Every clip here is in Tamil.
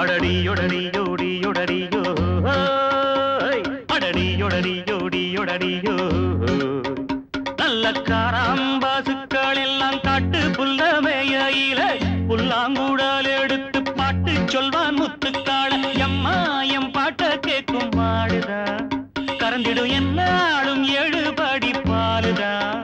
அடடியொடடியோடியொடடியோ அடடியொடடியோடியொடடியோ நல்ல காராம்பாசுக்கள் எல்லாம் காட்டு புல்லமேயில புல்லாங்குழல் எடுத்து பாட்டு சொல்வான் முத்துக்காள எம்மா எம் பாட்ட கேட்கும் மாடுதா கறந்திடும் என்னாலும் எழுபடி பாலுதா?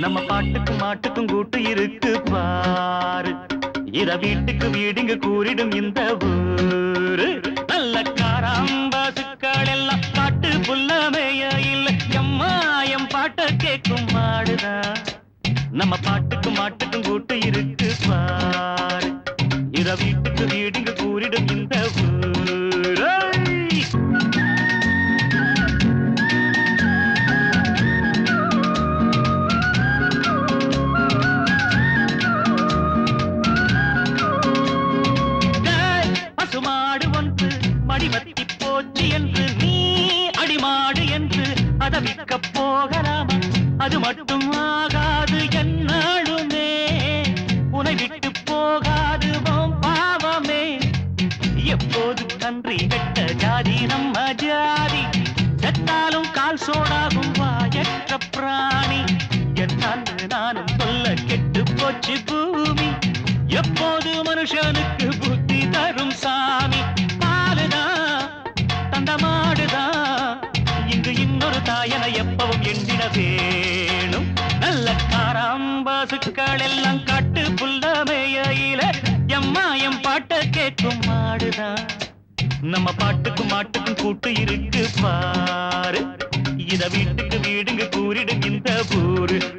நம்ம பாட்டுக்கும் மாட்டுக்கும் கூட்டு இருக்கு பாரு. இத வீட்டுக்கு வீடுங்க கூறிடும் இந்த ஊரு. நல்ல காராம்பாசுக்கள் எல்லாம் காட்டு புல்லமேய இல்ல. எம்மாயம் பாட்ட கேட்கும் மாடுதான் நம்ம பாட்டுக்கும் மாட்டுக்கும் கூட்டு இருக்கு பாரு இத வீட்டுக்கு வீடு என்று போகலாமா. அது மட்டும் ஆகாது என்னாலுமே. உனை விட்டு போகாது பாவமே. எப்போது கன்றி கட்ட ஜாதி நம்ம ஜாதி. செத்தாலும் கால் சோடாகும் வாயற்ற பிராணி. என்னால் நானும் சொல்ல கெட்டு போச்சு பூமி. எப்போது மனுஷனுக்கு புத்தி தரும் சாமி. பாட்ட கேட்கும் மாடுதான். நம்ம பாட்டுக்கும் மாட்டுக்கும் கூட்டு இருக்கு பாரு. இத வீட்டுக்கு வீடுங்க கூறிடும் இந்த ஊரு.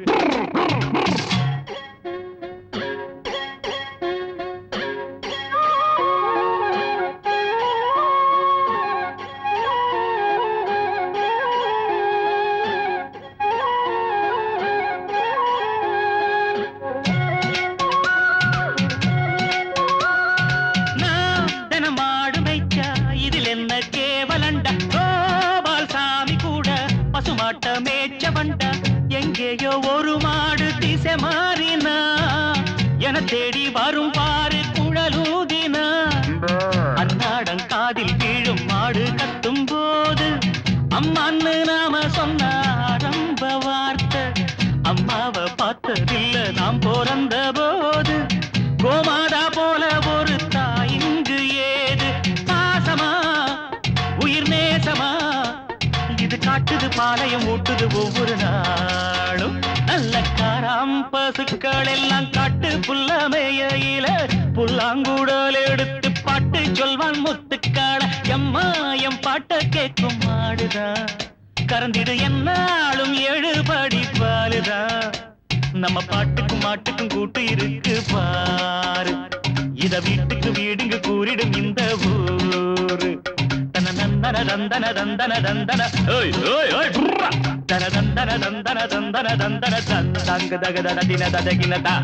பசுமாட்ட எங்கேயோ ஒரு மாடு திசை மாறினா. என தேடி வரும் பாரு குழலூதினா. அன்னாடம் காதில் கீழும் மாடு கத்தும் போது அம்மான்னு நாம சொன்ன ஆரம்ப வார்த்தை. அம்மாவை பார்த்ததில்ல நாம் பிறந்த போது காட்டுது பாளையம் ஊட்டுது ஒவ்வொரு நாளும். நல்ல காராம் பசுக்கள் எல்லாம் காட்டு புல்லமேயில புல்லாங்குடல் எடுத்து பாட்டு சொல்வான் முத்துக்கால எம்மா எம் பாட்ட கேட்கும் மாடுதான் கறந்திடு என்னாலும் எழுபடி பாலுதான் நம்ம பாட்டுக்கும் மாட்டுக்கும் கூட்டு இருக்கு பாரு. இத வீட்டுக்கு வீடு దందన దందన దందన. ఓయ్ ఓయ్ ఓయ్ దందన దందన దందన దందన దందన దందన. దంగ దగ దడ దిన దదగిన దా.